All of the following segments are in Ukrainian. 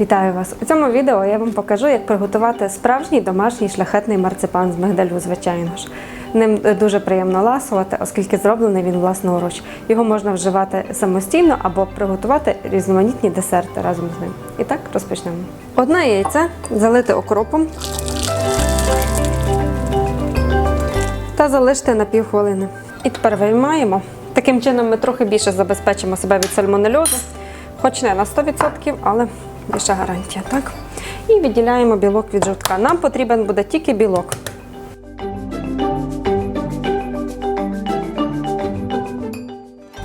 Вітаю вас! У цьому відео я вам покажу, як приготувати справжній домашній шляхетний марципан з мигдалю, звичайно ж. Ним дуже приємно ласувати, оскільки зроблений він власноруч. Його можна вживати самостійно або приготувати різноманітні десерти разом з ним. І так розпочнемо. Одне яйце залити окропом та залишити на півхвилини. І тепер виймаємо. Таким чином ми трохи більше забезпечимо себе від сальмонельозу. Хоч не на 100%, але більша гарантія, так? І відділяємо білок від жовтка. Нам потрібен буде тільки білок.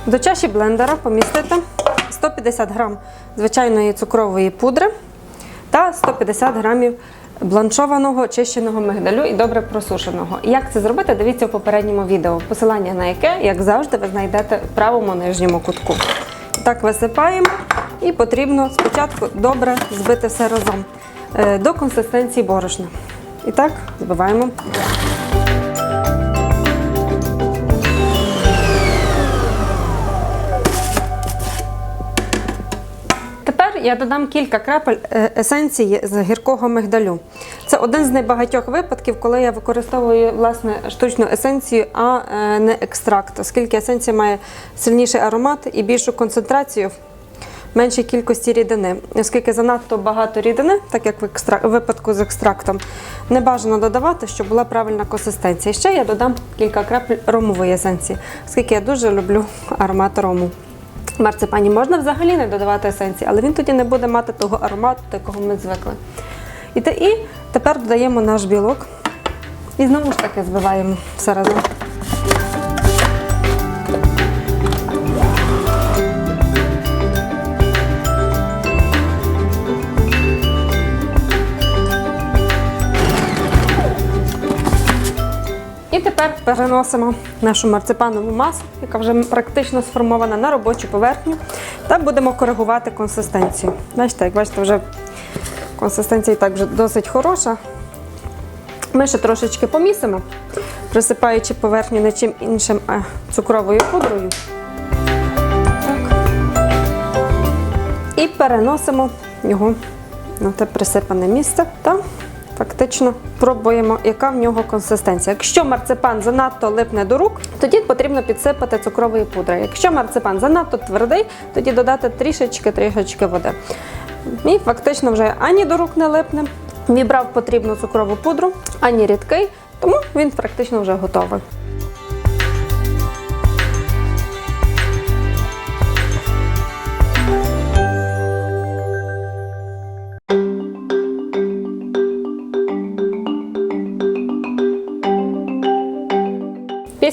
До чаші блендера помістити 150 грам звичайної цукрової пудри та 150 грамів бланшованого очищеного мигдалю і добре просушеного. Як це зробити, дивіться в попередньому відео, посилання на яке, як завжди, ви знайдете в правому нижньому кутку. Так висипаємо і потрібно спочатку добре збити все разом е, до консистенції борошна. І так збиваємо. Тепер я додам кілька крапель е, есенції з гіркого мигдалю. Це один з небагатьох випадків, коли я використовую власне штучну есенцію, а е, не екстракт, оскільки есенція має сильніший аромат і більшу концентрацію. Меншій кількості рідини, оскільки занадто багато рідини, так як в екстра... в випадку з екстрактом, не бажано додавати, щоб була правильна консистенція. Ще я додам кілька крапель ромової есенції, оскільки я дуже люблю аромат рому. Марципані можна взагалі не додавати есенції, але він тоді не буде мати того аромату, до якого ми звикли. І тепер додаємо наш білок і знову ж таки збиваємо все разом. Тепер переносимо нашу марципанову масу, яка вже практично сформована на робочу поверхню, та будемо коригувати консистенцію. Бачите, як бачите, вже консистенція і так вже досить хороша. Ми ще трошечки помісимо, присипаючи поверхню не чим іншим, а цукровою пудрою. І переносимо його на те присипане місце та фактично пробуємо, яка в нього консистенція. Якщо марципан занадто липне до рук, тоді потрібно підсипати цукрової пудри. Якщо марципан занадто твердий, тоді додати трішечки-трішечки води. І фактично вже ані до рук не липне. Вібрав потрібну цукрову пудру, ані рідкий, тому він практично вже готовий.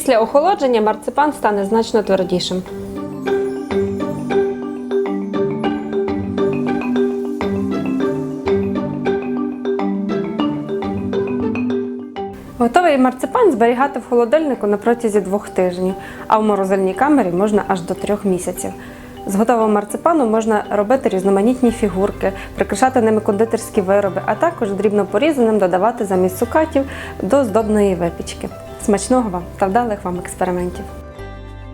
Після охолодження марципан стане значно твердішим. Готовий марципан зберігати в холодильнику на протязі двох тижнів, а в морозильній камері можна аж до трьох місяців. З готового марципану можна робити різноманітні фігурки, прикрашати ними кондитерські вироби, а також дрібно порізаним додавати замість цукатів до здобної випічки. Смачного вам та вдалих вам експериментів!